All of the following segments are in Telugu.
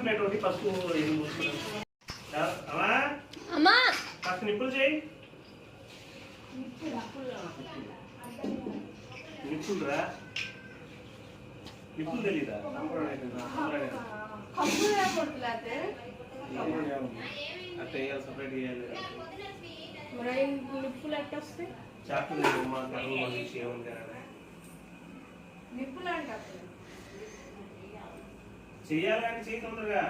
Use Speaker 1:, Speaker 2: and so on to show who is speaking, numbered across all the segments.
Speaker 1: ప్లేట్ ఒకటి పసుపు ఇది అమ్మా.
Speaker 2: అమ్మా.
Speaker 1: కాస్త నిప్పులు చేయి. నిప్పులు రా నిప్పులు తెలీదా? అట్లా వేయాలి సపరేట్ వేయాలి
Speaker 3: నిప్పులు
Speaker 1: చాకులు లేవు మా కర్రలు మా నుంచి ఏముంది
Speaker 3: నిప్పులు అంటారు
Speaker 1: చేయి తొందరగా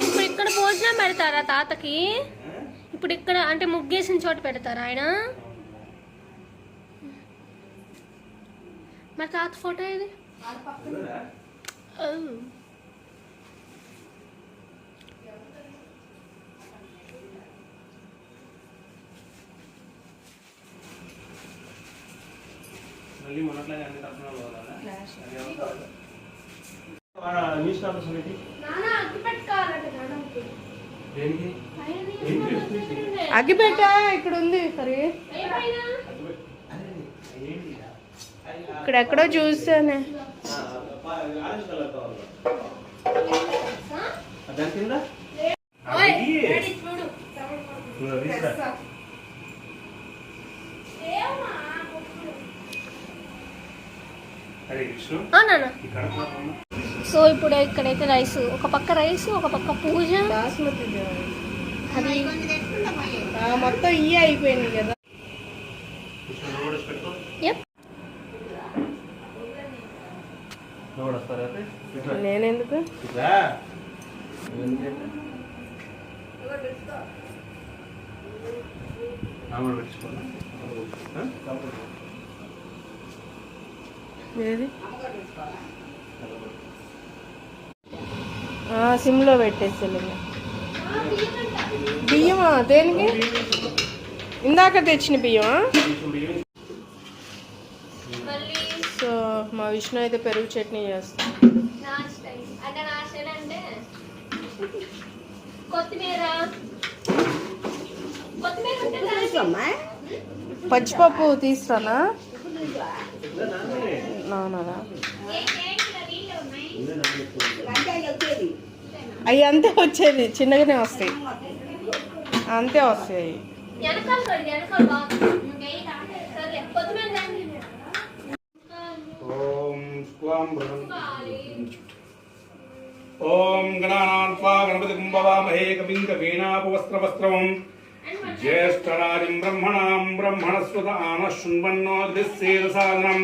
Speaker 2: ఇప్పుడు ఇక్కడ భోజనం పెడతారా తాతకి? ఇప్పుడు ఇక్కడ అంటే ముగ్గేసిన చోట పెడతారా ఆయన? మరి తాత ఫోటో ఇది
Speaker 1: మళ్ళీ మొన్నట్లాగా అన్ని? ఆ, న్యూస్ పేపర్స్ ఉన్నాయి
Speaker 3: నాన్న అగ్గి పెట్టుకోవాలంటే నాన్న
Speaker 1: దేనికి? ఏంటి?
Speaker 3: అగ్గిపెట్ట ఇక్కడ ఉంది సరే
Speaker 1: ఏంటి?
Speaker 3: ఇక్కడ ఎక్కడో చూసానే
Speaker 1: దాని కింద ఆ, వెయ్యి. ఇదిగో తీసురా. హరే కృష్ణ
Speaker 2: ఆ, నాన్న సో ఇప్పుడు ఇక్కడైతే రైస్ ఒక పక్క రైస్ ఒక పక్క పూజ.
Speaker 3: బాస్మతి
Speaker 2: అది
Speaker 3: మొత్తం ఇయ్యి అయిపోయింది కదా.
Speaker 1: లోడస్
Speaker 3: ఏది? సిమ్లో పెట్టేసి బియ్యమా? దేనికి? ఇందాక తెచ్చిన బియ్యమా? సో మా విష్ణు అయితే పెరుగు చట్నీ చేస్తాం పచ్చిపప్పు తీస్తానా? అవి అంతే వచ్చేది చిన్నగానే వస్తాయి. అంతే వస్తాయి
Speaker 1: ఓం స్వాం భగవం ఓం గణానాం త్వా గణపతి కుంభవామహే కవిం కవీనాపవస్త్రవస్త్రవం జ్యేష్ఠరాజం బ్రహ్మణాం బ్రహ్మణస్వత ఆన శృణ్వన్నో దిస్సేద సాధనం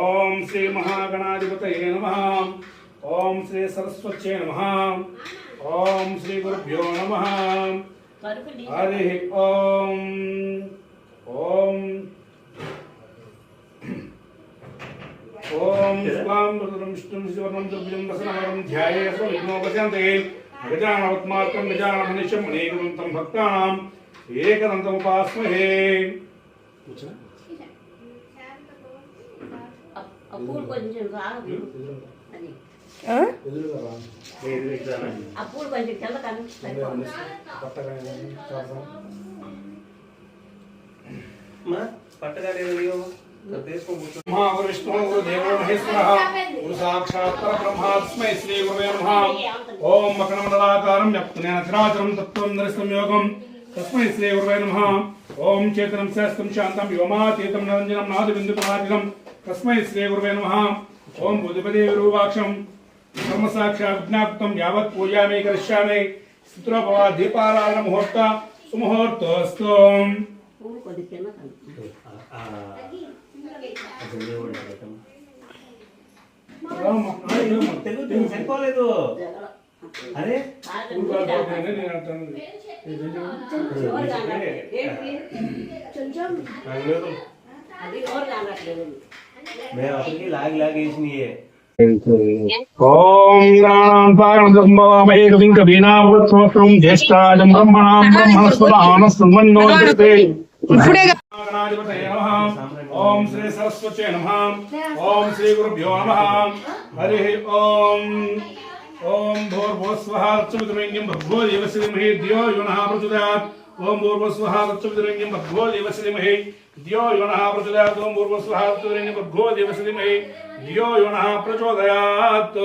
Speaker 1: ఓం శ్రీ మహాగణాధిపతయే నమ ఓం శ్రీ సరస్వత్యే నమ ఓం శ్రీ గురుభ్యో నమ హరి ఓం ఓం ఓం స్వాం భద్రం విష్ణుం శివర్ణం దుర్భుజం రసనవరం ధ్యాయే స్వవిఘ్నోపశాంతే గజానవత్మార్కం గజానమనిశం అనేకదంతం భక్తానాం ఏకదంతముపాస్మహే
Speaker 4: అప్పుడు కొంచెం రాదు అది
Speaker 3: ఆ?
Speaker 4: అప్పుడు కొంచెం కింద కానీ
Speaker 1: విష్ణు గురుదేవో మహేశ్వర గురు సాక్షాత్ పరబ్రహ్మాస్మై శ్రీ గురువే నమః ఓం మకరమండలాకారం వ్యక్తనేన చరాచరం తత్వం దర్శనం యోగం తస్మై శ్రీ గురువే నమః ఓం చేతనం శాస్త్రం శాంతం వ్యోమాతీతం నిరంజనం నాదు బిందు ప్రమాదితం తస్మై శ్రీ గురువే నమః ఓం బుధిపదే విరూపాక్షం బ్రహ్మ సాక్షాత్ విజ్ఞాప్తం యావత్ పూజామి కరిష్యామి స్థిత్రోపవా దీపారాధన ముహూర్త సుముహూర్తోస్తు
Speaker 4: అది ఎవరు కానట్లేదు.
Speaker 1: మేము అప్పటికి లాగి లాగి వేసినాయే
Speaker 5: ఓం కవిం జ్యేష్ఠాజం బ్రహ్మణాం
Speaker 3: ఇప్పుడే
Speaker 1: ओम श्री सरस्वती नमः। ओम श्री गुरुभ्यो नमः। हरि ओम ओम भूर्भुस्वः तत्सवितुरङ्गं भगवो देवश्रीमहे धियो द्यो युनः प्रचोदयात्। ओम भूर्भुस्वः तत्सवितुरङ्गं भगवो देवश्रीमहे धियो यो नः प्रचोदयात्। ओम भूर्भुस्वः तत्सवितुरङ्गं
Speaker 2: भगवो देवश्रीमहे धियो यो नः प्रचोदयात्।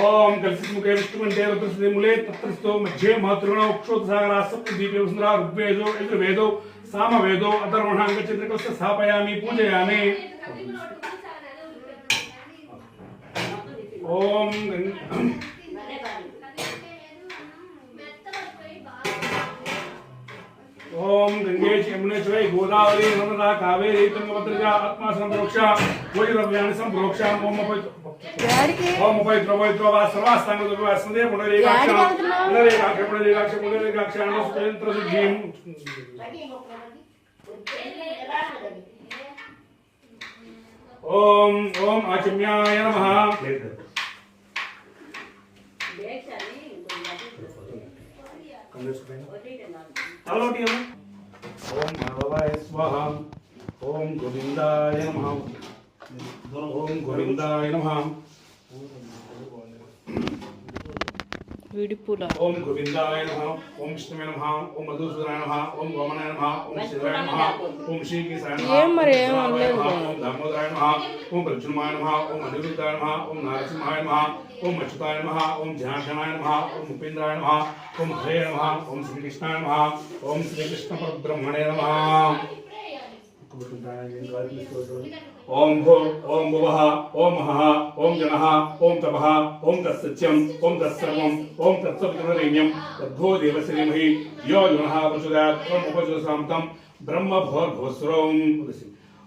Speaker 1: ఓం కలసిముఖే విష్ణుమంటే రుద్రశ్రీ మూలే తత్రస్థో మధ్యే మాతృగణ ఉక్షోత్సాగరా సప్త దీపే వసుంధరా ఋగ్వేదో యజుర్వేదో సామవేదో అధర్వణాంగ చంద్రకస్య స్థాపయామి పూజయామి. ఓం ओम गंगेश यमुनेश्वरी गोदावरी नर्मदा कावेरी तुंगभद्रा आत्मा संप्रोक्ष भोजद्रव्याणि संप्रोक्ष
Speaker 3: ओम
Speaker 1: ओम पवित्र पवित्र वा सर्वास्तांग दुर्वा स्मदे पुनरेकाक्ष
Speaker 3: पुनरेकाक्ष पुनरेकाक्ष
Speaker 1: पुनरेकाक्ष अनुस्तेन्द्र सुधीम ओम ओम आचम्याय नमः। कांग्रेस నమః ఓం మాధవాయ స్వాహ ఓం గోవిందాయ నమః ఓం గోవిందాయ నమః
Speaker 3: విడిపుల
Speaker 1: ఓం గోవిందాయ నమః ఓం విష్ణువే నమః ఓం మధుసూదనాయ నమః ఓం గోమనాయ నమః ఓం శివాయ నమః ఓం శ్రీకృష్ణాయ నమః
Speaker 3: ఏం మరి ఏం అనలేదు.
Speaker 1: ఓం దామోదరాయ నమః ఓం ప్రద్యుమ్నాయ నమః ఓం అనిరుద్ధాయ నమః ఓం నరసింహాయ నమః ఓం అచ్యుతాయ నమః ఓం ధ్యానాయ నమః ఓం ఉపేంద్రాయ నమః ఓం హరే నమః ఓం శ్రీకృష్ణాయ నమః ఓం శ్రీకృష్ణ పరబ్రహ్మణే నమః ఓం భో ఓం భువః ఓం మహః ఓం జనః ఓం తపః ఓం తత్సత్యం ఓం తత్సర్వం ఓం తత్సవితుర్వరేణ్యం తద్భో దేవశ్రీమహి యో యునః ప్రచోదయాత్ ఓం ఉపజోసాంతం బ్రహ్మ భోర్భోస్రోం ఓం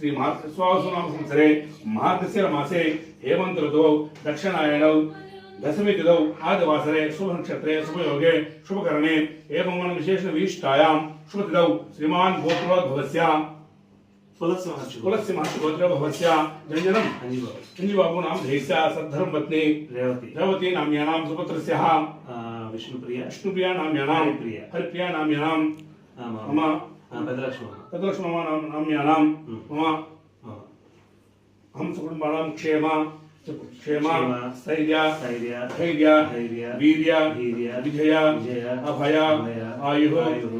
Speaker 1: श्री संवत्सरे मार्गशीर मासे हेमन्त ऋतौ दक्षिणायनौ दशमी तिथौ आदिवासरे शुभ नक्षत्रे शुभयोगे शुभकरणे एवं विशेषविष्ठायां शुभतिथौ श्रीमान् गोत्रोद्भवस्य कुलस्य महर्षिगोत्र भवस्य जञ्जनम्। अंजीबाबू नाम धैर्य सद्धर्म पत्नी।
Speaker 6: रेवती।
Speaker 1: रेवती नाम्यानां सुपुत्रस्याः।
Speaker 6: विष्णुप्रिया।
Speaker 1: विष्णुप्रिया नाम्यानां।
Speaker 6: हरिप्रिया।
Speaker 1: हरिप्रिया नाम्यानां।
Speaker 6: मम పెద్దలక్ష్మి
Speaker 1: మమ
Speaker 6: నమ్యానాం
Speaker 1: మమ
Speaker 6: హంస
Speaker 1: కుటుంబానాం
Speaker 6: క్షేమ
Speaker 1: క్షేమ స్థైర్య ధైర్య ధైర్య వీర్య వీర్య విజయ అభయ ఆయు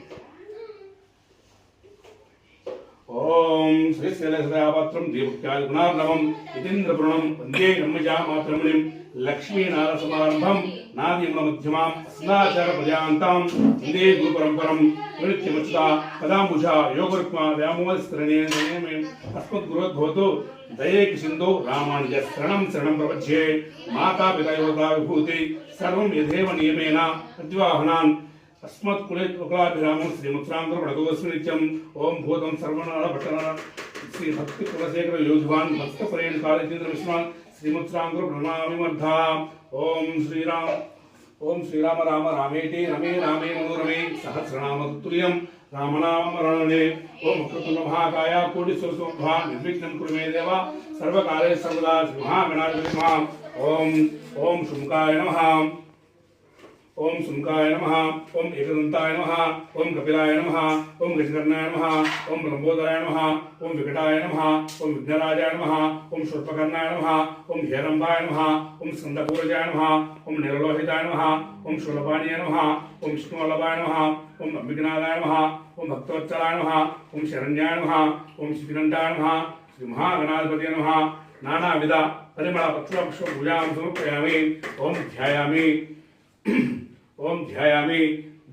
Speaker 1: ॐ श्रीशैलसदापत्रं दीपक्यादिगुणार्णवम् यतीन्द्रपुरणं वंदे ब्रह्मजामातृमुनिम् लक्ष्मीनारसमारम्भं नादिमध्यमाम् अस्नाचारपर्यान्ताम्, वंदे गुरुपरम्परम् नित्यमुचिता पदाम्बुजा, योगरुक्मा व्यामोदस्तरणेन अस्मद्गुरोद्भवतु, दये किशिन्दो रामानुज शरणं शरणं प्रपज्ये माता पिता योगता विभूति सर्वं यथेव नियमेन अद्वाहनान् अस्मत्कुलैकलाभिरामं श्रीमत्रान्तरभडगोस्मिनित्यम् ॐ भूतं सर्वणाल भटनाल श्रीभक्तिकुलशेखरयोधुवान् भक्तपरेण कालचन्द्रविष्मान् श्रीमत्राङ्कुरप्रणामिमर्धा ॐ श्रीराम, राम, रामेति, रमे, रामे, मनोरमे निर्विघ्नं कुरु मे सर्वदा नमः। ఓం శుంకాయ నమ ఓం ఏకదంతాయ నమ ఓం కపిలాయ నమ ఓం గజకర్ణాయ నమ ఓం లంబోదరాయ నమ ఓం వికటాయ నమ ఓం విఘ్నరాజాయ నమ ఓం శూర్పకర్ణాయ నమ ఓం హేరంబాయ నమ ఓం స్కందపూరజాయ నమ ఓం నిరలోహితాయ నమ ఓం శూలపాణీయ నమ ఓం విష్ణువల్లభాయ నమ ఓం అంబికనాథాయ నమ ఓం భక్తవత్సలాయ నమ ఓం శరణ్యాయ నమ ఓం శితినందాయ నమ శ్రీ మహాగణాధిపతి నమ నానావిధ పరిమళ పత్రపుష్ప పూజాం సమర్పయామి ఓం ధ్యాయామి ఓం ధ్యాయామి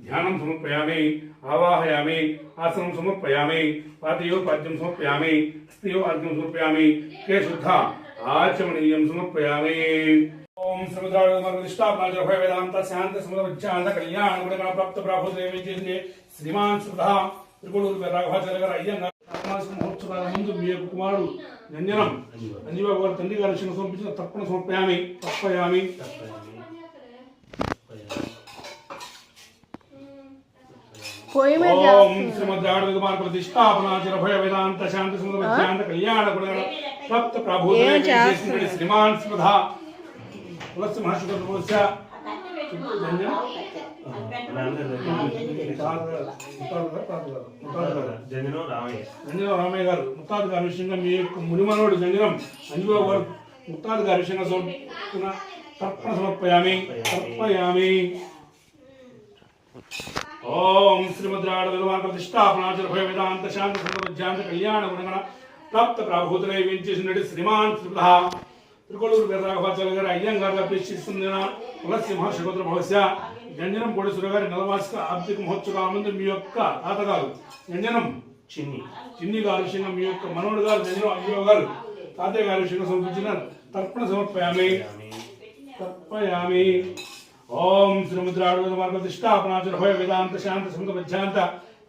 Speaker 1: ధ్యానం సమర్పయామి ఆవాహయామి ఆసనం సమర్పయామి పాతయో పాద్యం సమర్పయామి హస్తయో ఆద్యం సమర్పయామి కే శుద్ధ ఆచమనీయం సమర్పయామి. ఓం సముద్రాధిష్టాపనాచర భయ వేదాంత శాంత సముద్ర విజ్ఞాన కళ్యాణ గుణగణ ప్రాప్త ప్రాభు దేవి శ్రీమాన్ సుధా త్రిపుడూరు రాఘవాచార్య గారు అయ్యన్న సమాజ మహోత్సవాల ముందు మీ యొక్క కుమారుడు నంజనం అంజీబాబు గారు తండ్రి గారు సమర్పించిన తప్పన సమర్పయామి తప్పయామి
Speaker 3: పొయ్యి మీద
Speaker 1: ఓం కుమార్ ప్రతిష్టాపనాచర భయ వేదాంత శాంతి కళ్యాణ? శ్రీమాన్ తులసి మహర్షి
Speaker 6: జంజనం రామయ్య
Speaker 1: గారు ముత్తాదు గారి విషయంగా మీ యొక్క మునిమనోడు జంజనం అంజుబాబు గారు ముత్తాదు గారి విషయంగా తర్పణ సమర్పయామి తర్పయామి ఓం శ్రీమద్రాడ ప్రతిష్టాపనాచర భయ వేదాంత శాంతి సంతోజ్యాంత కళ్యాణ గుణగణ ప్రాప్త ప్రాభూతులై వెంచేసినటి శ్రీమాన్ శ్రీపద త్రికొడూరు వీరరాఘవాచార్య గారి అయ్యంగారుగా ప్రతిష్ఠిస్తున్న తులసి మహర్షిగోత్ర భవస్య జంజనం కోడేశ్వర గారి నలవార్షిక ఆర్థిక మహోత్సవాల ముందు మీ యొక్క తాతగారు జంజనం
Speaker 6: చిన్ని.
Speaker 1: చిన్ని గారి విషయంగా మీ యొక్క మనోడు గారు జంజనం అయ్యో గారు తాతయ్య గారి విషయంగా సమర్పించిన తర్పణ సమర్పయామి. తర్పయామి. ఓం శ్రీముద్రాడు ప్రతిష్టాపనాచర భయ వేదాంత శాంత సముద్ర విద్యాంత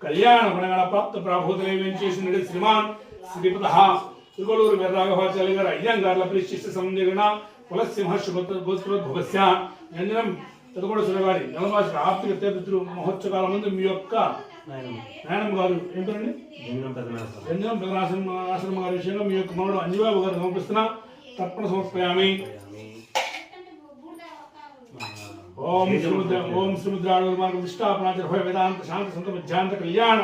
Speaker 1: కళ్యాణ గుణగణ ప్రాప్త ప్రాభూతులై వెంచేసిన శ్రీమాన్ శ్రీపద తిరుగొలూరు వీరరాఘవాచార్య గారు అయ్యంగార్ల ప్రతిష్ఠిత సందిగిన కులసింహర్ష గోత్రోద్భవస్య నంజనం తిరుగొడ సురగారి ఆర్థిక తీర్థ మహోత్సవాల ముందు మీ యొక్క
Speaker 6: నాయనమ్మ
Speaker 1: గారు ఏం పేరండి
Speaker 6: జంజనం పెద్దనాశనం
Speaker 1: రంజనం పెదనాశ్రమ ఆశ్రమ గారి విషయంలో మీ యొక్క మనోడు అంజబాబు గారు సమర్పిస్తున్న తర్పణ సమర్పయామి ఓం శ్రీముద్ర ఓం శ్రీముద్రాడు మార్గ విష్టాపనాచర భయ వేదాంత శాంత సంత విద్యాంత కళ్యాణ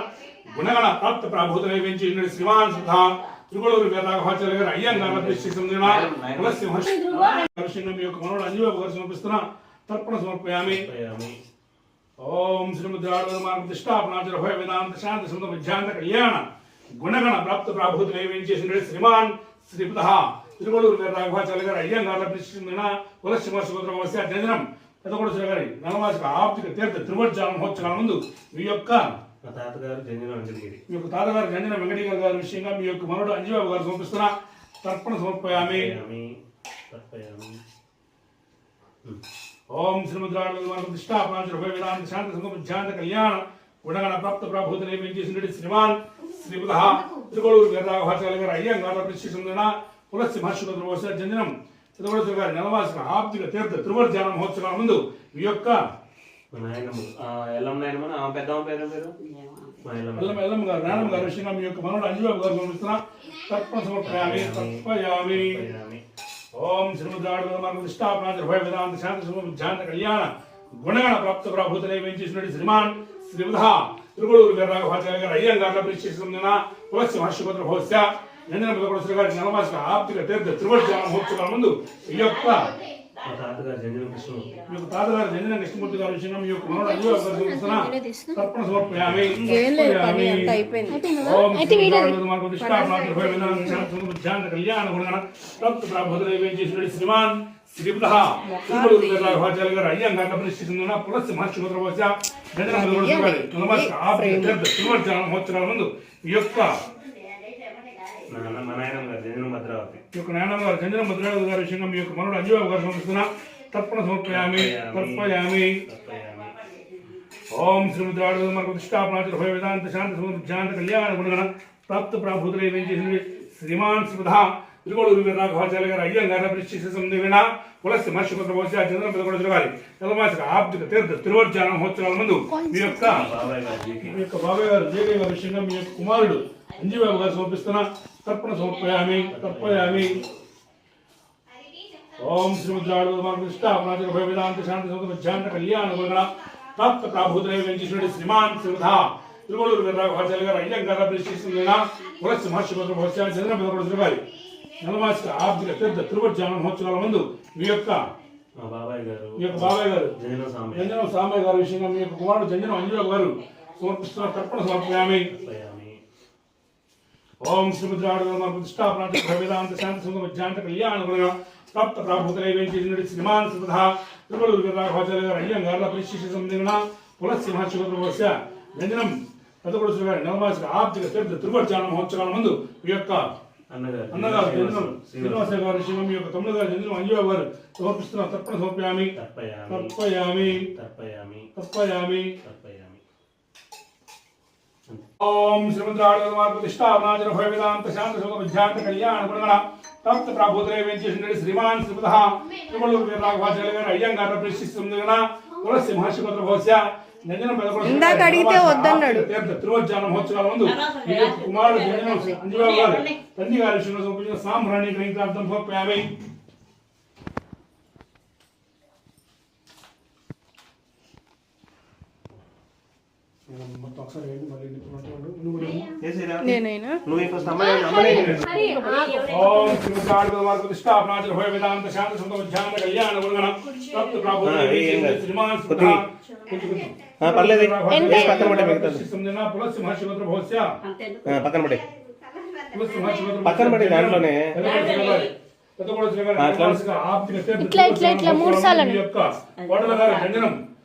Speaker 1: గుణగణ ప్రాప్త ప్రాభూతలై వెంచి ఇన్నడి శ్రీమాన్ సుధా తిరుగొడూరు వేదాఘాచార్య గారు అయ్యంగార విషయంలో మీ యొక్క మనోడు అంజబాబు గారు సమర్పిస్తున్న. తర్పణ సమర్పయామి.
Speaker 6: పయామి
Speaker 1: ఓం శ్రీముద్రాడు మార్గ విష్టాపనాచర భయ వేదాంత శాంత సంత విద్యాంత కళ్యాణ గుణగణ ప్రాప్త ప్రాభూతులై వెంచేసిన శ్రీమాన్ శ్రీపద తిరుగొడూరు వీరరాఘవాచార్య గారు అయ్యంగార తులసి మహర్షి గోత్రవస్య జంజనం పెద్దకొడసిన గారి నలవాసిక ఆప్తిక తీర్థ త్రివర్జాల మహోత్సవాల ముందు మీ యొక్క
Speaker 6: మా తాతగారు జంజనం వెంకటగిరి.
Speaker 1: మీ యొక్క తాతగారు గంజన వెంకటేశ్వర గారి విషయంగా మీ యొక్క మనోడు అంజీబాబు గారు సమర్పిస్తున్న తర్పణ సమర్పయామి. ఓం భయ వేదాంత శాంత సంగమ కళ్యాణ గుణగణ ప్రాప్త ప్రాభూతనే వెంచేసినటువంటి శ్రీమాన్ శ్రీపద తిరుగొడూరు వీరరాఘవాచార్య గారు అయ్యంగార ప్రతిష్ఠిస్తున్న పులస్సి మహర్షి ద్రోవస జంజనం తిరుగొడూరు గారి నలవాసిక ఆప్తిక తీర్థ త్రివర్జాన మహోత్సవాల ముందు మీ యొక్క
Speaker 6: నాయనమ్మ ఎల్లమ్మ నాయనమ్మ ఆ పెద్దమ్మ పేరు పేరు? ఎల్లమ్మ.
Speaker 1: ఎల్లమ్మ గారు నాన్నమ్మ గారి విషయంగా మీ యొక్క మనోడు అంజబాబు గారు సమర్పయామి ఓం శ్రీముద్రాడు భయ వేదాంత శాంత ధ్యాన కళ్యాణ గుణగణ ప్రాప్త ప్రాభూతలై వెంచేసినటువంటి శ్రీమాన్ శ్రీబుధ తిరుగొడూరు వీరరాఘవాచార్య గారు అయ్యంగార్ల ప్రతిష్ఠిస్తున్న తులసి మహర్షిపత్ర భవస్య నందన పదకొడశ్రీ గారి నలవాసిక ఆప్తిక తీర్థ త్రివర్జాన మహోత్సవాల ముందు ఈ యొక్క
Speaker 6: మా తాతగారు జంజనం కృష్ణమూర్తి
Speaker 1: మీ యొక్క తాతగారు జంజన కృష్ణమూర్తి గారి విషయంగా మీ యొక్క మనోడు అంజబాబు గారు తర్పణ సమర్పయామి. కళ్యాణ గుణగణ. తప్త ప్రాభుతులై వేంచేసినటువంటి శ్రీమాన్ తిరుమల వీరరాఘవాచార్య గారు అయ్యంగార్ల ప్రతిష్ఠిస్తున్న పులస్సి మహర్షి గోత్రవచ జగన్ మధుగోత్ర గారి నమస్క ఆపి తీర్థ తిరువర్జన మహోత్సవాల ముందు ఈ యొక్క
Speaker 6: మా నాన్న మా నాయనమ్మ గారు జంజనం భద్రావతి.
Speaker 1: ఈ యొక్క నాయనమ్మ గారు చంద్ర మధురాజు గారి విషయంగా మీ యొక్క మనోడు అంజబాబు గారు సమర్పిస్తున్న తర్పణ సమర్పయామి తర్పయామి ఓం ప్రతిష్టాపనాచర భయ వేదాంత శాంతి ధ్యాన కళ్యాణ గుణగణ ప్రాప్త ప్రాభూతులై వెంచేసిన శ్రీమాన్ శ్రీమధ తిరుగోడు వీరరాఘవాచార్య గారు అయ్యంగార ప్రతిష్ఠిత సందేవిన పులస్తి మహర్షిపుత్ర భవిష్య చంద్ర పెదకొడ గారి నలమాసిక ఆప్తిక తీర్థ తిరువర్జాన మహోత్సవాల ముందు మీ యొక్క
Speaker 6: గారు
Speaker 1: మీ యొక్క బాబాయ్ గారు జేకే గారి విషయంగా మీ యొక్క కుమారుడు అంజీబాబు గారు సమర్పిస్తున్న తర్పణ సమర్పయామి తర్పయామి ఓం శ్రీముద్రాడుష్టాపనాచక భయ వేదాంత శాంతి సంత మధ్యాంత కళ్యాణ గుణ తప్త ప్రాభూతరే వెంకటేశ్వరుడి శ్రీమాన్ శ్రీధా తిరుమలూరు వీర్రాఘవాచార్య గారు అయ్యంగార ప్రశ్నిస్తున్న పులస్ మహర్షి భవిష్యాన్ని చంద్ర పెదకొడుతున్న గారి నలమాసిక ఆర్థిక తీర్థ తిరువజ్జాన మహోత్సవాల ముందు మీ యొక్క
Speaker 6: బాబాయ్ గారు
Speaker 1: మీ యొక్క బాబాయ్ గారు జంజనం సాంబయ్య. గారి విషయంగా మీ యొక్క కుమారుడు జంజనం అంజుబాబు గారు సమర్పిస్తున్న తర్పణ సమర్పయామి ఓం శ్రీముద్రాడు ప్రతిష్టాపన వేదాంత శాంతి సుందర మధ్యాంత కళ్యాణ తప్త ప్రాభూతలై వెంకటేశ్వరుడి శ్రీమాన్ శ్రీధా తిరుమలూరు వీర్రాఘవాచార్య గారు అయ్యంగార్ల పరిశిష్ట సందిన పులసింహశివస్య జంజనం పెదకొడుచు గారి నవమాసిక ఆర్థిక తీర్థ తిరువర్జాన మహోత్సవాల ముందు మీ యొక్క
Speaker 6: అన్నగారు
Speaker 1: అన్నగారు జంజనం
Speaker 6: శ్రీనివాస
Speaker 1: శ్రీనివాస గారి విషయంగా మీ యొక్క తమ్ముడు గారు జంజనం అంజుబాబు గారు సమర్పిస్తున్న తర్పణ సమర్పయామి
Speaker 6: తర్పయామి
Speaker 1: తర్పయామి
Speaker 6: తర్పయామి
Speaker 1: తర్పయామి
Speaker 6: తర్పయామి.
Speaker 1: ఓం శ్రీమంత్రాడు ప్రతిష్టాపనాచర భయ వేదాంత శాంత శోక విద్యాంత కళ్యాణ గుణగణ తప్త ప్రాభూతరే వెంచేసినటువంటి శ్రీమాన్ శ్రీపద తిరుమలూరు వీరరాఘవాచార్య గారు అయ్యంగారు ప్రశ్నిస్తుంది గణ తులసి మహర్షి పుత్ర పెదకొండ
Speaker 3: ఇందాక అడిగితే వద్దన్నాడు.
Speaker 1: తిరువజ్జాన మహోత్సవాల ముందు కుమారుడు అంజబాబు గారు తండ్రి గ్రహించార్థం భోప్యామి మొత్తం ఒకసారి ఏంటి మళ్ళీ నువ్వు
Speaker 6: చేసిరా
Speaker 3: నేనైనా
Speaker 6: నువ్వు ఫస్ట్ అమ్మాయి అమ్మనే
Speaker 2: హరి
Speaker 1: ఓం శ్రీమద్రాడు మార్గ స్థాపనాచర భయ వేదాంత శాంత సంత ఉద్యాన కళ్యాణ గుణగణ తప్త ప్రాభుత
Speaker 6: ఆ, ఏం కాదు.
Speaker 1: శ్రీమాన్
Speaker 6: కొద్దిగా. ఆ, పర్లేదు. పక్కన
Speaker 4: అంతే
Speaker 6: ఆ, పక్కన పడే పక్కన పడి దాంట్లోనే.
Speaker 3: ఇట్లా, ఇట్లా, ఇట్లా మూడు సార్లు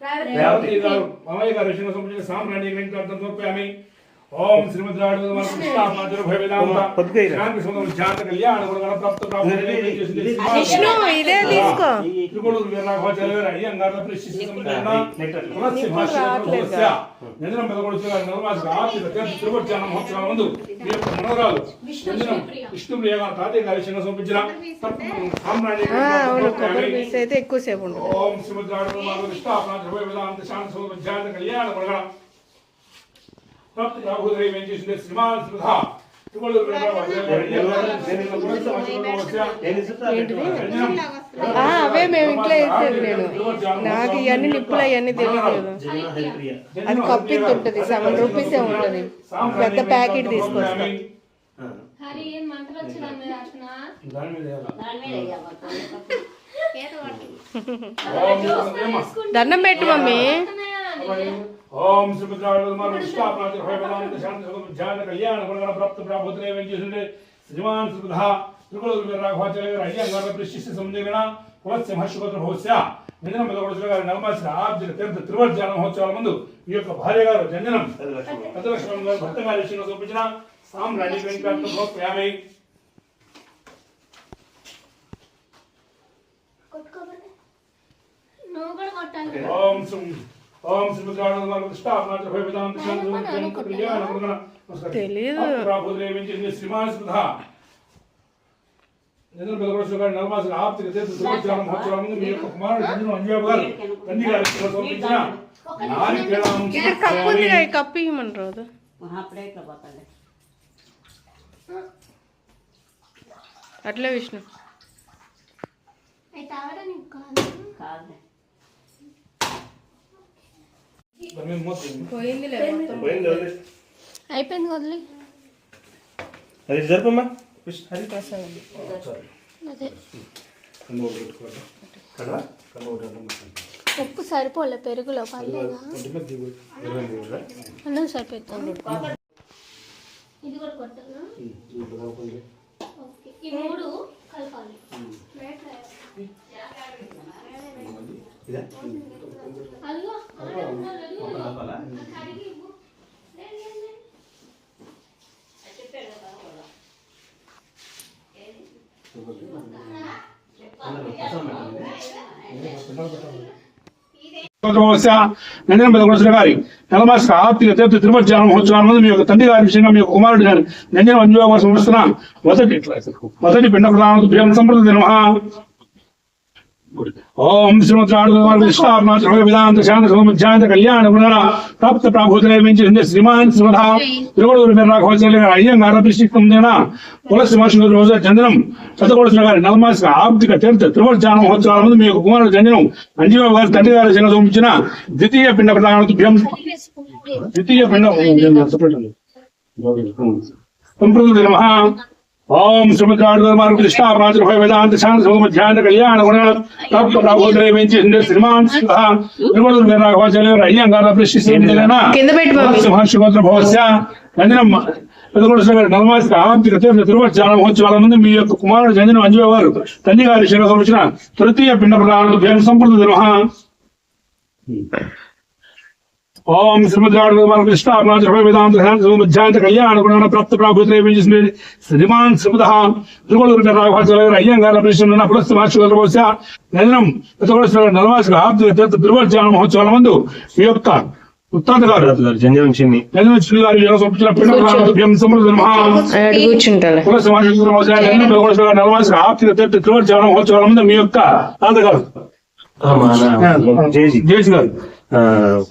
Speaker 3: అను.
Speaker 1: యొక్క కోటల గారు జంజనం రేవతి గారు మామయ్య గారు విషయంలో సంబంధించిన సామ్రాణి గ్రహించార్థం సమర్పయామి ఓం
Speaker 3: విష్ణు. ఇదే తీసుకో. ఎక్కువసేపు ఉంటుంది
Speaker 1: ఓం శ్రీమద్రాడు కళ్యాణ గుణగణ తప్త ప్రాభుదై వెంచేసిన శ్రీమాన్ శ్రీధా తిరుమలూరు వీరరాఘవాచార్య గారు అయ్యంగార్ల ప్రశ్నిస్తున్న
Speaker 6: పెట్టు.
Speaker 3: ఆ, అవే మేము ఇంట్లో వేసేది నేను నాకు ఇవన్నీ నిప్పులు అవన్నీ తెలియదు అది కప్పిది ఉంటుంది సెవెన్ రూపీసే ఉంటుంది పెద్ద ప్యాకెట్ తీసుకొస్తా
Speaker 6: ఆ.
Speaker 2: హరి ఏం మంటలు వచ్చి దాని మీద రాసిన
Speaker 1: దాని మీద వేయాలా?
Speaker 4: దాని మీద వేయాలి మొత్తం.
Speaker 2: కేత పట్టు
Speaker 1: ఓం ఏమ్మా?
Speaker 3: దండం పెట్టు మమ్మీ
Speaker 1: ఓం శ్రీపుత్రాడు విష్టాపనాచర భయ వేదాంత శాంతి ధ్యాన కళ్యాణ గుణగణ ప్రాప్త ప్రాభూతనే వెంకటేశ్వరుడే శ్రీమాన్ శ్రీపుధ తిరుమలూరు వీరరాఘవాచార్య గారు అయ్యంగార్ల ప్రశ్నిస్తే గారి నవమాసిన తీర్థ మహోత్సవాల ముందు ఈ యొక్క భార్య గారు జంజనం గారు. భర్త గారి విషయంలో చూపించిన సామ్రాణి ఓం శ్రీ ఓం శ్రీపుత్రాడు విష్టాపనాచర భయ వేదాంత శాంతి సుఖ ధ్యాన కళ్యాణ గుణగణ నమస్కారం
Speaker 3: తెలీదు
Speaker 1: ప్రాభుదేవించింది శ్రీమాన్ స్మృత నిజం పెదకొడుచు గారి నలమాసిన ఆప్తిక తీర్థ దుర్వచారం మహోత్సవం ముందు మీ యొక్క కుమారుడు జంజనం అంజబాబు గారు తండ్రి గారి విషయంలో సమర్పించిన నారికేళం
Speaker 3: ఇక్కడ కప్పు ఉంది కదా, ఈ కప్పు ఇవ్వమని రాదు
Speaker 4: అప్పుడే ఇట్లా పోతాండి
Speaker 3: అట్లే విష్ణు
Speaker 2: అయితే ఆవిడ నీకు కాదు అయిపోయింది వదిలి
Speaker 6: అది జరుపమ్మా.
Speaker 2: ఉప్పు సరిపోలే పెరుగులో పర్లేదా? అన్నం సరిపోతుంది ఇది కూడా కొట్టాలా
Speaker 1: ఉమ్, ఇప్పుడు కలపండి.
Speaker 2: ఓకే ఈ మూడు కలపాలి?
Speaker 6: ప్రసాదం పెట్టండి.
Speaker 1: నంజనం పెదకొడుచుల గారి ఆప్తిక తీర్థ తిరువర్జానం మహోత్సవం ముందు మీ యొక్క తండ్రి గారి విషయంగా మీ యొక్క కుమారుడు గారు నంజనం అంజబాబు గారు సమర్పిస్తున్న మొదటి మొదటి పిండ ప్రధాన సంప్రదాయ నమః. ఓం శ్రీమద్రాణ వేదాంత శాంత సోమధ్యాంత కళ్యాణ గుణర ప్రాప్త ప్రాభూతలే శ్రీమాన్ శ్రీమధ తిరువడూరు రాఘవచర్య అయ్యంగార అభిషేకం దేనా తులసి మహర్షి రోజు చందనం చదవలసిన గారి నలమాసిక ఆర్థిక తీర్థ త్రివర్జాన మహోత్సవాల ముందు మీకు కుమారుడు చందనం అంజీవ గారి తండ్రి గారి జన సోమించిన ద్వితీయ పిండ ప్రధాన ద్వితీయ పిండ సంప్రదాయ ప్రాచుర వేదాంత శాంత సోమధ్యాంత కళ్యాణ గుణ ప్రాప్త ప్రాభూతలే మించి శ్రీమాన్ శ్రీమధ తిరువడూరు రాఘవచర్య అయ్యంగార అభిషేకం దేనా
Speaker 3: కింద పెట్టి పంపి
Speaker 1: మహర్షిగోత్ర భవస్య పెదకొండ మహోత్సవాల ముందు మీ యొక్క కుమారుడు జంజనం అంజువ వారు తల్లి గారి శిరసం వచ్చిన తృతీయ పిండ ప్రధాన భేమ సంప్రద నిర్వహ ఓం శ్రీమద్రాణ కృష్ణ వేదాంత మధ్యాంత కళ్యాణ గుణ ప్రాప్త ప్రాభూతులే శ్రీమాన్ శ్రీమద అయ్యంగార ప్రశ్న మహోత్సవాల ముందు మీ యొక్క మీ యొక్క
Speaker 6: జేజీ
Speaker 1: గారు.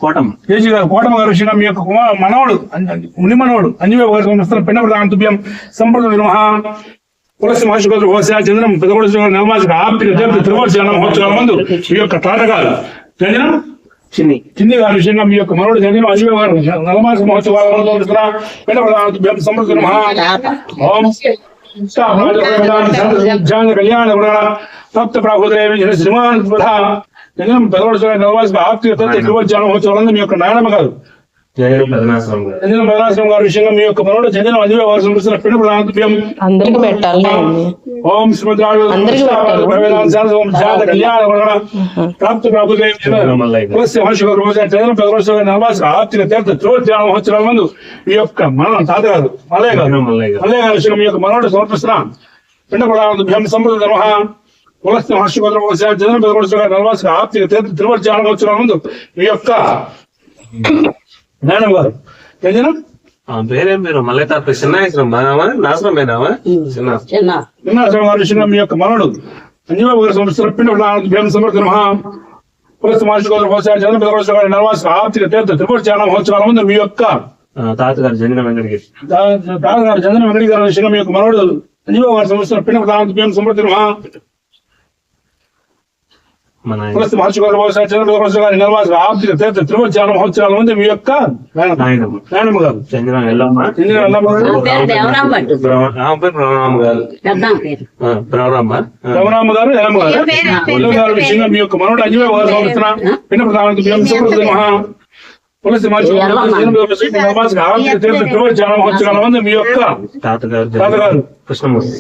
Speaker 6: కోటం
Speaker 1: జేసి గారు కోటమ గారు శ్రీ మీ యొక్క కుమార్ మనవడు ముని మనవడు అంజీవ గారు సంస్థల పిండ ప్రధాన తుభ్యం సంప్రద మహా తులసి మహర్షి గోత్ర భోస చంద్రం పెదగొడ నలవాసి ఆప్తిక తీర్థ త్రివర్జన మహోత్సవాల ముందు మీ యొక్క తాతగారు జంజనం
Speaker 6: చిన్ని
Speaker 1: కింది గారి విషయంగా మీ యొక్క జంజనం గారు నలమాస మహోత్సవాల ఓం కళ్యాణ గుణ ప్రాప్త ప్రాభుదయ శ్రీమాన్ జగన్ పెదవడు నలవాసి ఆప్తి త్రివర్జాన మహోత్సవాలందు మీ యొక్క నాయనమ్మ గారు.
Speaker 6: జంజనం పద్మనాభస్వామి గారు.
Speaker 1: విషయంగా మీ యొక్క మనోడు జంజనం అజీవ వారు పిండ
Speaker 3: అందరికి పెట్టాలి
Speaker 1: ఓం గుణ ప్రాప్త నలవాసి ఆప్తిక తీర్థ త్రివర్జాన మహోత్సవాల ముందు మీ యొక్క మన తాతగారు మల్లయ్య గారు.
Speaker 6: మల్లయ్య గారు.
Speaker 1: మల్లయ్య గారి విషయంగా మీ యొక్క మనోడు సమర్పిస్తున్నాం పిండ ప్రధాన సంపద ధర్మ జన పెదకొడుచుగా నలవాసి ఆప్తిక తీర్థ తిరువర్జాన వచ్చిన ముందు మీ యొక్క నాయనమ్మ గారు.
Speaker 6: ఆ పేరేం చిన్నాయసరం బాగావా నాశనం పోయినావా చిన్న.
Speaker 4: చిన్న.
Speaker 1: నిన్నాశ్రమ గారి విషయంగా మీ యొక్క మనోడు. అంజబాబు గారు పిండ ప్రధాన సమర్థ మహోత్సవాల ముందు మీ యొక్క
Speaker 6: తాతగారు జంజనం వెంకటగిరి.
Speaker 1: తాతగారు చంద్ర వెంకటి గారి విషయంగా మీ యొక్క మనోడు. అంజబాబు గారు పిండ ప్రధాన సమర్థ
Speaker 6: ఆయన
Speaker 1: పులస్తి మహర్షి గౌరవ చంద్రబాబు గారి నిర్వాస ఆర్థిక తీర్థ త్రివర్జాన మహోత్సవాల ముందు మీ యొక్క
Speaker 6: నాయనమ్మ.
Speaker 1: గారు.
Speaker 6: చంద్రం ఎల్లమ్మ.
Speaker 1: గారు.
Speaker 6: బ్రహ్మరామ గారు. బ్రహ్మరామ
Speaker 1: గారు ఎల్లమ్మ గారు. ఎల్లమ్మ గారి విషయంగా మీ యొక్క మనోడు అంజబాబు గారు ప్రధాన ముందు మీ యొక్క
Speaker 6: తాతగారు కృష్ణమూర్తి.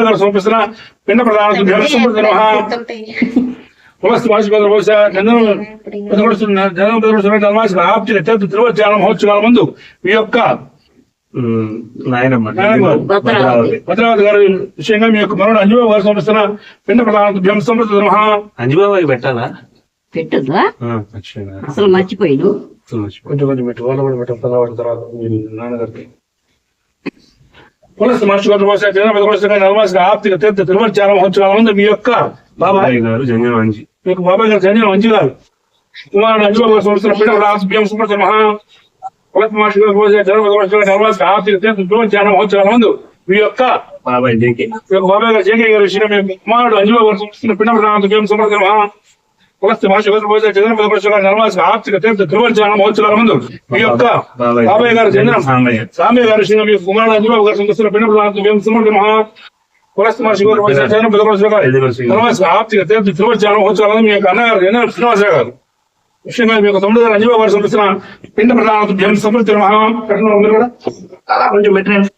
Speaker 1: గారు సమర్పిస్తున్న పిండ ప్రధాన మహర్షి గారు బహుశా చంద్రం పెదకొడుతున్న జనం పెదకొడుతున్న నలమాసి ఆప్తి తీర్థ త్రివర్జాన మహోత్సవాల ముందు మీ యొక్క
Speaker 6: నాయనమ్మ. భద్రావతి.
Speaker 1: గారి విషయంగా మీ యొక్క మనోడు అంజుబాబు గారు సమర్పిస్తున్న పిండ ప్రధాన మహా
Speaker 6: అంజబాబాయి పెట్టాలా?
Speaker 4: పెట్టద్దా. అసలు మర్చిపోయిను.
Speaker 1: కొంచెం కొంచెం పెట్టి వాళ్ళ కూడా పెట్టాం పదవాడి తర్వాత మీ నాన్నగారికి. పులస్తి మహర్షి గారు బహుశా చంద్రం పెదకొడుతున్న నలమాసి ఆప్తిక తీర్థ త్రివర్జాన మహోత్సవాల ముందు మీ యొక్క బాబాయ్
Speaker 6: బాబాయ్ గారు జంజనం అంజి
Speaker 1: మీకు బాబాయ్ గారు గారు. కుమారుడు అంజుబాబు పిండ ప్రధాన బియ్యం సమృద్ధి మహా పులస్తి మహర్షి గారు బహుశా చంద్రం పెదకొడుతున్న నలమాసి ఆప్తిక తీర్థ త్రివర్జాన మహోత్సవాల ముందు మీ యొక్క
Speaker 6: బాబాయ్ జేకే.
Speaker 1: బాబాయ్ గారు జేకే గారు విషయం కుమారుడు అంజుబాబు పిండ ప్రధాన బియ్యం సమృద్ధి మహా మహర్షి గారు బహుశా చంద్రం పెదకొడుతున్న నలమాసి ఆప్తిక తీర్థ త్రివర్జాన మహోత్సవాల ముందు. మీ యొక్క
Speaker 6: బాబాయ్
Speaker 1: బాబాయ్ గారు చంద్రం
Speaker 6: సాంబయ్య.
Speaker 1: సామ్య గారు విషయంగా మీ కుమారుడు అంజుబాబు గారు సమర్పిస్తున్న పిండ ప్రధాన సమృద్ధి మహా మహర్షి గారు బహుశా చంద్రం పెదకొడుతున్న నలమాసి ఆప్తిక తీర్థ త్రివర్జాన మహోత్సవాల మీ యొక్క అన్నగారు జనరల్ శ్రీనివాసరావు గారు. విషయంగా మీ యొక్క తమ్ముడు గారు అంజబాబు గారు పిండ ప్రధాన బియ్యం సమృద్ధి మహా. కొంచెం పెట్టండి.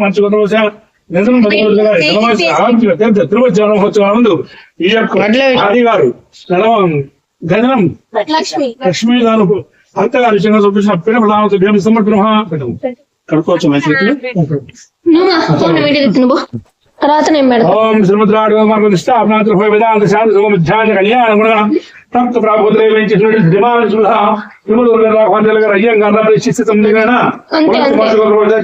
Speaker 1: మంచి కొత్త ముందు ఈ యొక్క గారు గజనం
Speaker 2: లక్ష్మి.
Speaker 1: గారు విషయంగా చూపించిన పిల్ల ప్రధాన భీమ సమర్పణ కడుకోవచ్చు మంచి
Speaker 2: నువ్వు వీడియో నువ్వు తర్వాత నేను పెడతా.
Speaker 1: ఓం శ్రీమద్రాడు మార్గ నిష్ఠాపనాథ వేదాంత శాంతి సుగమధ్యాన కళ్యాణ గుణ ప్రాప్త దిమాన సుధా గారు అయ్యంగా.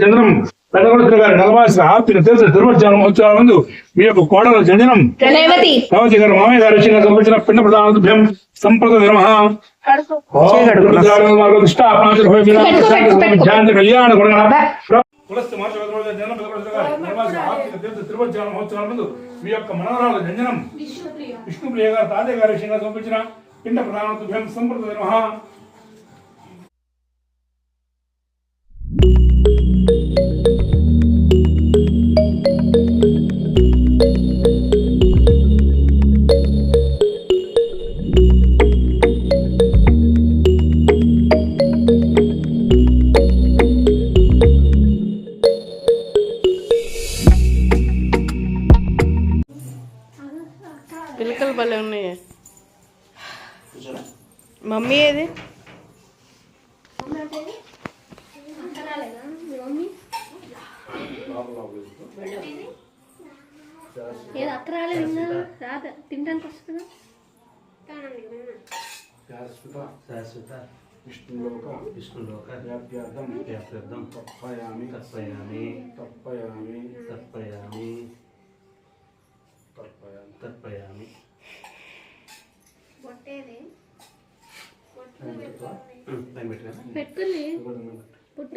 Speaker 1: చంద్రం.
Speaker 5: పెద్దగొడుతున్న గారి నలభాసి ఆప్తిని తెలిసి దుర్మధ్యానం మహోత్సవాల ముందు మీ యొక్క కోడల జంజనం
Speaker 3: రేవతి
Speaker 5: గారు మామయ్య గారు వచ్చిన సంబంధించిన పిండ ప్రధానం సంప్రద నిర్మహ కళ్యాణ తులసి మార్చి దుర్మధ్యానం మహోత్సవాల ముందు మీ యొక్క మనవరాల జంజనం. విష్ణుప్రియ. గారు తాతయ్య గారి విషయంగా సమర్పించిన పిండ ప్రధానం సంప్రద నిర్మహ
Speaker 3: పిలకలు భలే ఉన్నాయి. మమ్మీ ఏది?
Speaker 6: శాశ్వత
Speaker 1: విష్ణులోక
Speaker 6: విష్ణులోక
Speaker 1: వ్యాప్యార్థం.
Speaker 6: వ్యాప్యర్థం.
Speaker 1: తప్పయామి. తప్పయామి.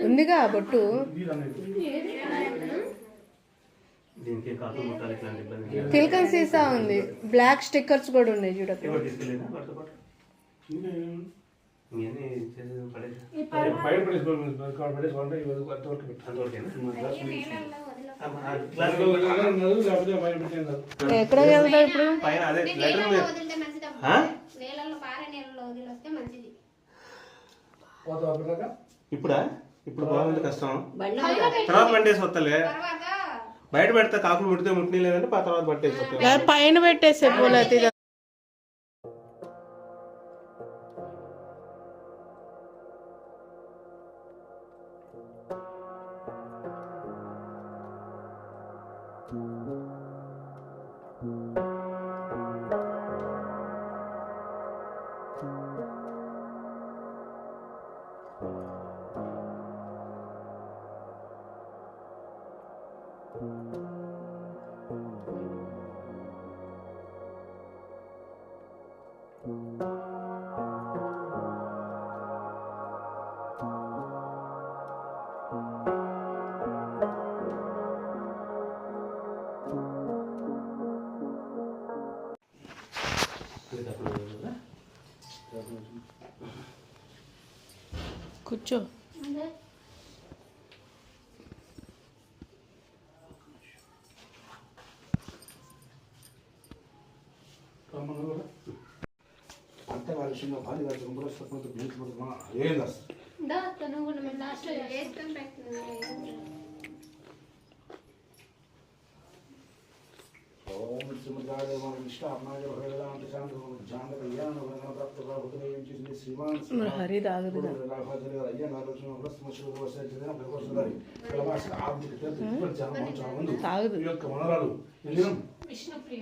Speaker 3: ఉందిగా బొట్టు. తిలకం సీసా ఉంది. బ్లాక్ స్టిక్కర్స్ కూడా ఉన్నాయి చూడక
Speaker 5: బయట పడేసుకోవాలి పడేసుకోవాలంటే ఇవి అంతవరకు పెట్టాలి
Speaker 6: అంతవరకేనా అమ్మ, ఆ గ్లాస్
Speaker 5: లేకపోతే బయట పెట్టేది
Speaker 3: ఎక్కడ వెళ్తావు ఇప్పుడు?
Speaker 6: ఇప్పుడా? ఇప్పుడు బాగుంది కష్టం. తర్వాత బండేసి వస్తలే.
Speaker 2: తర్వాత.
Speaker 6: బయట పెడితే కాకులు ముట్టితే ముట్టిన లేదంటే తర్వాత పట్టేసి
Speaker 3: పైన పెట్టేసే పోలేదు కూర్చో
Speaker 2: అదే
Speaker 1: అంతే వాళ్ళ విషయంలో భారీ గారి సంబరస్వతంతో బీచుకుంటున్నా ఏం చేస్తారు
Speaker 2: దా తను కూడా మేము లాస్ట్లో వేసుకొని పెట్టినాం
Speaker 1: ఓం శ్రీమద్రాజ ఇష్ట అమ్మాయి వేదాంత శాంతి జాంత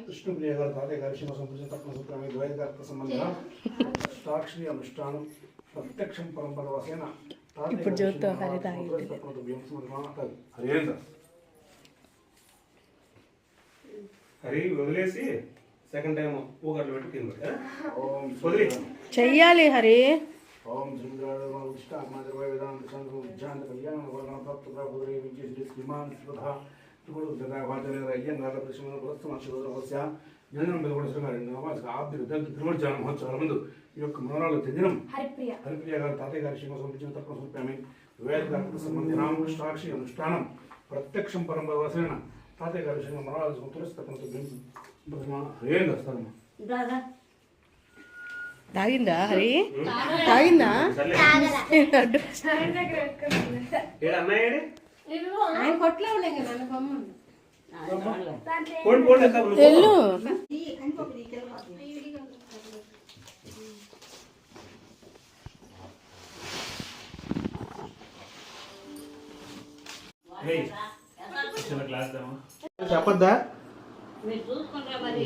Speaker 2: విష్ణుప్రియ
Speaker 1: గారు గారి సూత్రమే ద్వైత గారి సాక్షి అనుష్ఠానం ప్రత్యక్షం పరంపర వసేన
Speaker 3: ఇప్పుడు హరి
Speaker 6: వదిలేసి సెకండ్ టైం ఊగట్లు పెట్టి కింద వదిలే.
Speaker 3: చెయ్యాలి హరి.
Speaker 1: ఓం ముందు ఈ యొక్క మనరాలు
Speaker 2: హరిప్రియ.
Speaker 1: గారు తాతయ్య గారి శ్రీమ తప్పన వేద అనుష్ఠానం ప్రత్యక్షం పరంపర వసన తాతయ్య గారి శ్రీమ మనరాలు తులసి తప్పన
Speaker 3: తాగిందా హరి? తాగిందా?
Speaker 2: ఆయన కొట్లో కదా
Speaker 3: వెళ్ళు.
Speaker 6: చెప్పొద్దా?
Speaker 4: మీరు చూసుకుంటారా మరి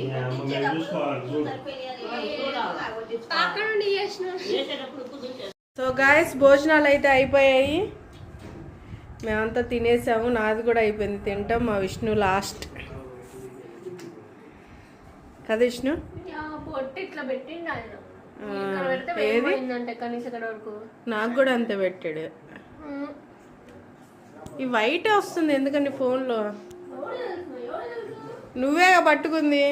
Speaker 3: సో గాయస్ భోజనాలు అయితే అయిపోయాయి. మేమంతా తినేసాము నాది కూడా అయిపోయింది. తింటాం మా విష్ణు లాస్ట్. కదా విష్ణు?
Speaker 2: ఇట్లా
Speaker 3: నాకు కూడా అంతే పెట్టాడు. ఈ వైట్ వస్తుంది ఎందుకండి ఫోన్లో? నువ్వే పట్టుకుంది?